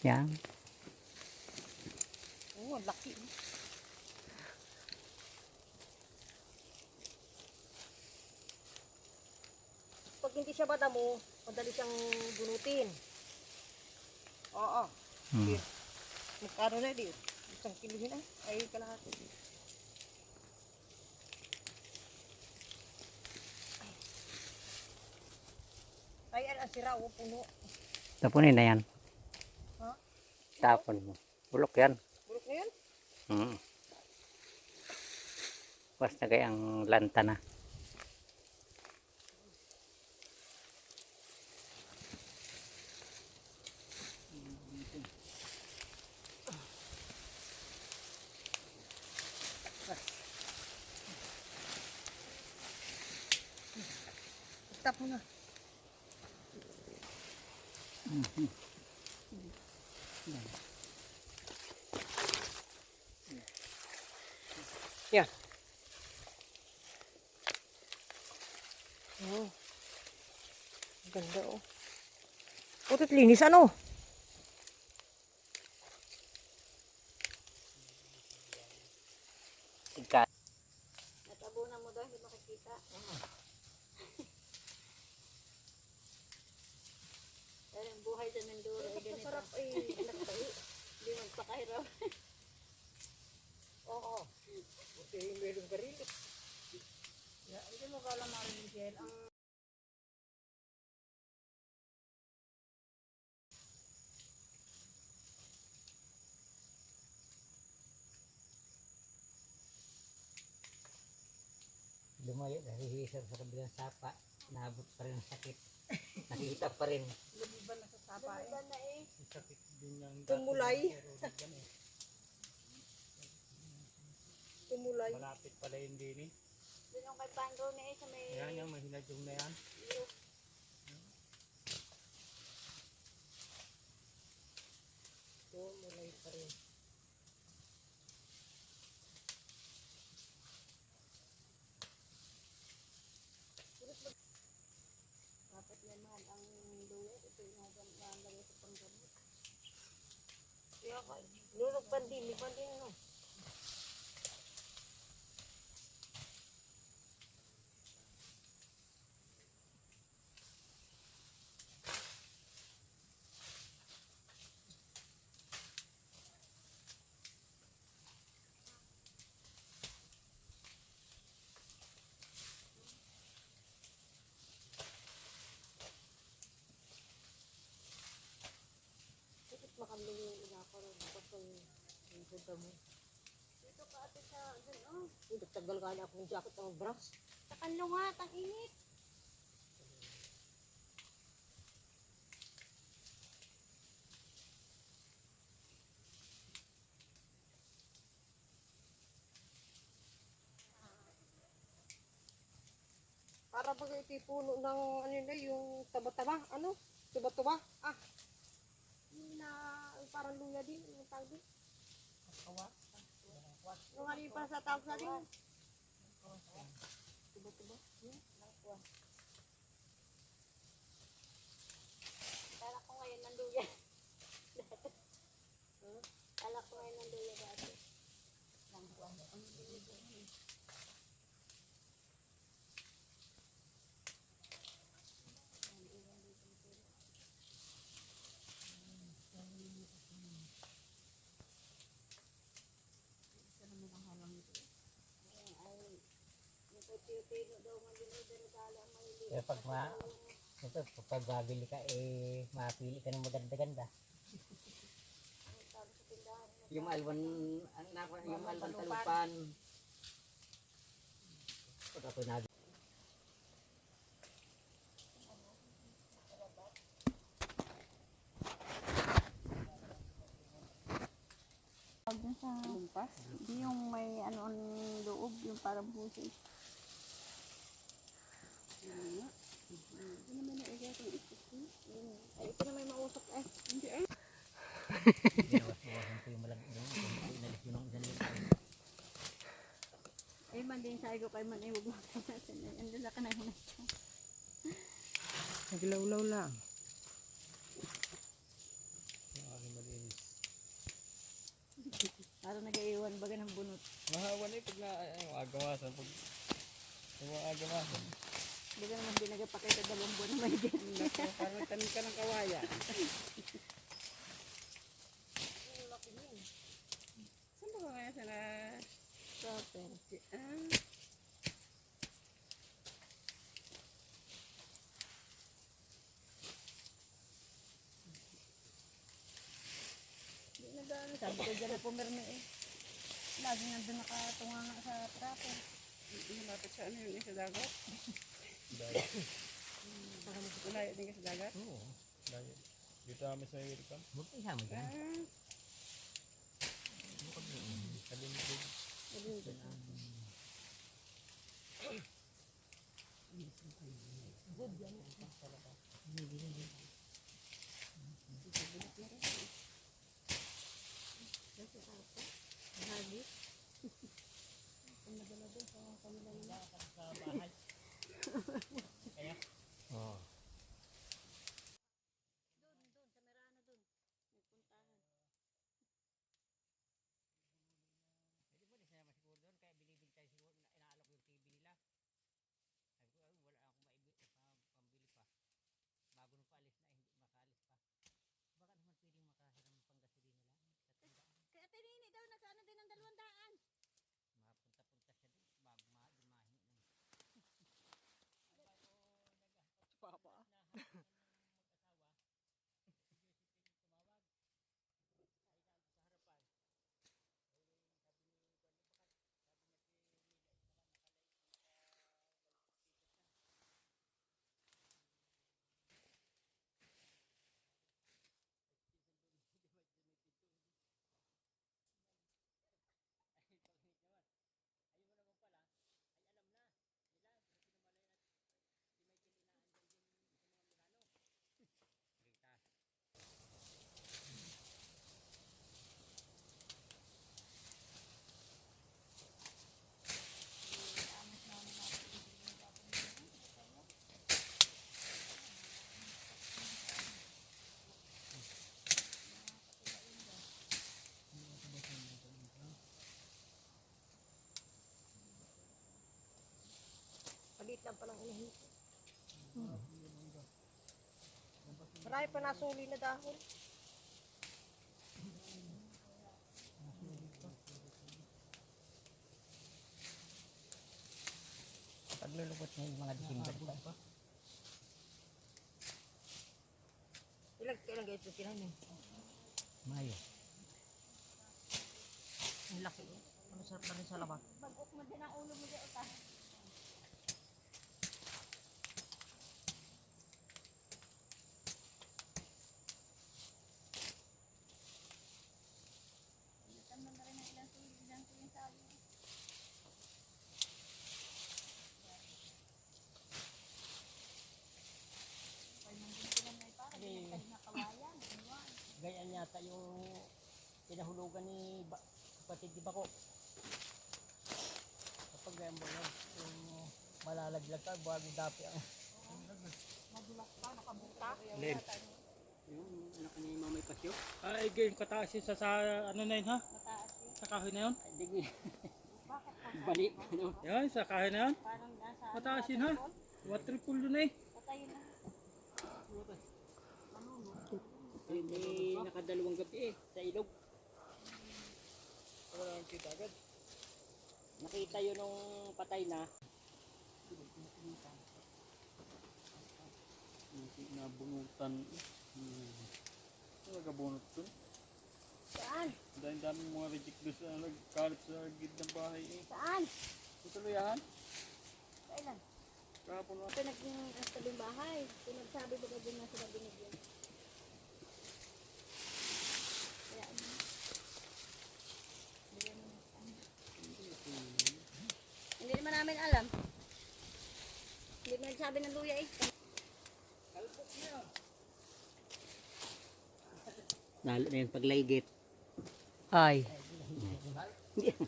Yan. Oo, ang laki. Pag hindi siya madamo, madali siyang bunutin. Oo. Hmm. Here. Magkano na di? Isang kilohin na. Ay, kalahati. Ay, ay, ang sira, oh, puno. Tapunin na yan. Tapon mo. Bulok yan. Bulok na yan? Hmm. Basta kayang lanta na. Stop mo na. Yan. Oh. Ang Ganda oh. Putot linis ano? Ika. Natabunan mo daw, hindi makikita. Dahil ang buhay sa Mindoro ganito. Masarap ay nagtayo. Hindi magpakahirap. Oo. Buti meron ka rin. Hindi mo ka alam Marie Michelle, ang Lumayo, nahihisap sa kabilang sapa. Naabot pa rin ang sakit. Nakita pa rin. Lumiban na sa sapa eh. Diba na eh. Sakit din ng Tumulay. Tumulay. Malapit pala yung dini. Doon yung kay Pandro na eh, sa may... Yan yung mahinadyong na yan. Tumulay pa rin. Dapat yan mahal ang luya. Ito yung hanggang hanggang sa panggamot. Kaya ka, nunog pandini, pandini no. Bakit makamli yung ina ko rin? Kapag punta mo. Dito ka ate sa... Doon oh. Uy, nagtagal ka na akong jacket ng bras. Sa kanlungat, ang init. Para pag ipipuno ng ano na yung taba-taba, ano? Tuba-tuba. Ah. Yung na parang luya din, yung tawag din. Yung para sa tawag sa atin. Tuba-tuba. Kala ko ngayon ng luya. Kala ko ngayon ng luya dati pag ma... Ito, pag babili ka, eh, mapili ka ng maganda-ganda. Yung alwan, ang nakuha, yung alwan talupan. Pag ako nag... Pag dun sa... Lumpas? Hindi yung may ano ang loob, yung parang puso. Ay, ito na may mausok eh. Hindi eh. Binawas-bawasan ko yung malag... Yung, yung, yung inalis yun ang. Ay, man din sa ko kay man ay huwag mo kanasan. Ang dala ka na hinat Naglawlaw lang. Yung aking mali Para nag-iwan baga ng bunot. Mahawan eh pag na ay, agamasan. Pag agamasan. Baga naman di nagpakita dalawang buwan na may git. Nako, parang nagtanim ka ng kawaya. Saan ba ka kaya sa na... Sote. Ah, Di na gano'n. Sabi ko dyan na pumirmi eh. Lagi nandun nakatunga nga sa trapo. malapit sa ano yun eh, sa dagat. Din ka sa dagat. Oo. Malayo. Dito kami sa welcome. Mag-isa mo dyan. Ah, kalimdig. Oo. Pwede mo, di siya naman siguro doon, kaya binibili tayo siguro, na inaalok yung TV nila. Sabi ko, "Ay, wala akong maibili, pa, pambili pa. Bago nung paalis na, hindi makaalis pa. Baka naman pwedeng makahiram ng panggasolina lang. Tatandaan. Kaya tinini daw nagkano din ng dalawang daan. Mapunta-punta siya doon, bago ma dumahin. ng- Papa. mag-asawa, si Josephine yung tumawag. Kailan sa harapan. Eh, sabi ni Juan, bakit? Sabi niya si Mila, isa ka nakalay sa balitikas na. Ay, pangit naman. Ayun mo naman pala, ay alam na. Nila, kasi pinamalayan at di may kilinaan dyan din sa mga Milano. Rita. Lang palang inahin. Marami pa nasuli na dahon. Paglulukot niya yung mga December pa. Ilang, ilang ganito tinahin. Mayo. Ang laki eh. Ano na rin sa labas. Bagok mo din ang ulo mo di uta. Tanda na rin ang ilang tuloy, ilang tuloy sa akin. Pag nandun sila may para, binagtad na kawayan. Iwan. Ganyan yata yung pinahulugan ni ba kapatid di Bako. Kapag ganyan mo lang, yung malalaglag ka, bago dapi ang Madulas pa, nakabuta. Len. yung anak ni Mamay Pasyo. Ay, yung kataas yun sa, sa ano na yun ha? Mataas yun. Sa kahoy na yun? Ay, di Balik, ano? Yan, sa kahoy na yun? Parang nasa Mataas yun ha? Waterpool yun eh. Patayin na. Hindi nakadalawang gabi eh, sa ilog. Wala nang kita agad. Nakita yun nung patay na. Hindi nabunutan. Hmm. Ano nagabunot dun? Saan? Dahil daming mga reject doon sa nagkalat sa gid ng bahay eh. Saan? Tutuloyahan? Kailan? Kahapon na. Ito nag-tabing bahay. Pinagsabi ba doon na sila binigyan? Kaya ano? Bigyan mo na. Hindi naman namin alam. Nagsabi ng luya eh. Lalo na yung paglaygit. Ay.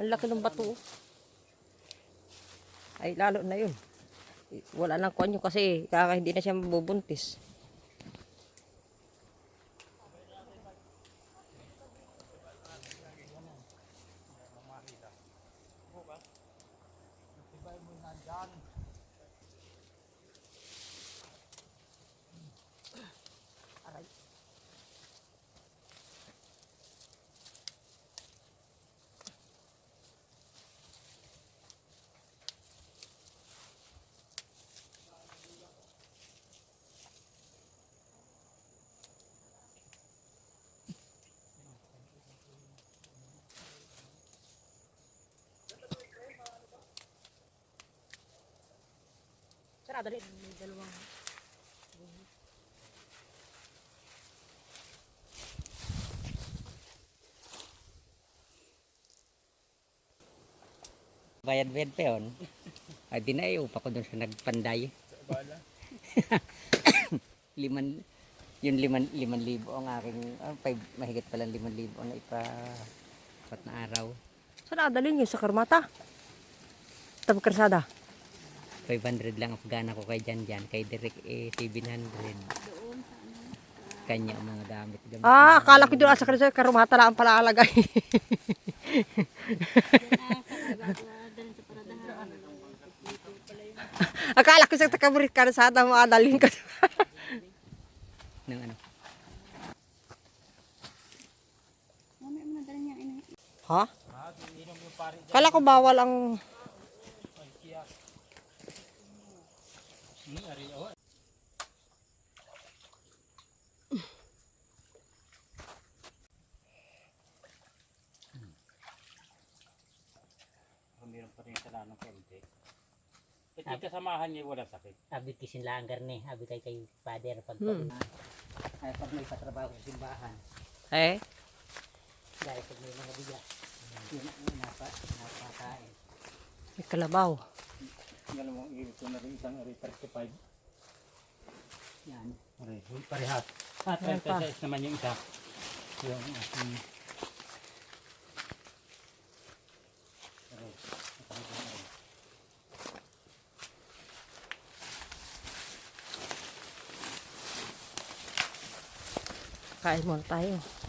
Ang laki ng bato. Ay, lalo na yun. Wala nang kuwan yun kasi kaka hindi na siya mabubuntis. Nakadali. May dalawang. Bayad-bayad pa yun. Ay, di na eh, upa ko doon sa nagpanday. Liman, yung liman, liman libo ang aking, ah, five, mahigit pala liman libo na ipa, pat na araw. Saan nakadali niyo? Sa Karmata? Tabang Karsada? 500 lang ang pagana ko kay Jan Jan. Kay Derek eh, 700. Kanya ang mga gamit. gamit Ah, akala ko doon sa Karsada. Karmata lang ang palaalagay. akala ko sa takaburit ka. ng ano. Mamaya mo na dala niya ini. ha? Kala ko bawal ang... Meron pa rin lanong konti. At yung kasamahan niya wala sakit. Abi kisin langgar ni. Abi kay kay father pag Hmm. ay pag may patrabaho sa simbahan. Eh? Dahil pag may mga bigas. Yun ang napa, napakain. May kalabaw. Yan mo, ko na rin isang ari 35. Yan. Ari, parehas. Ah, Meron pa. 36 naman yung isa. Yung. Ari, ito ang ari. Kain muna tayo.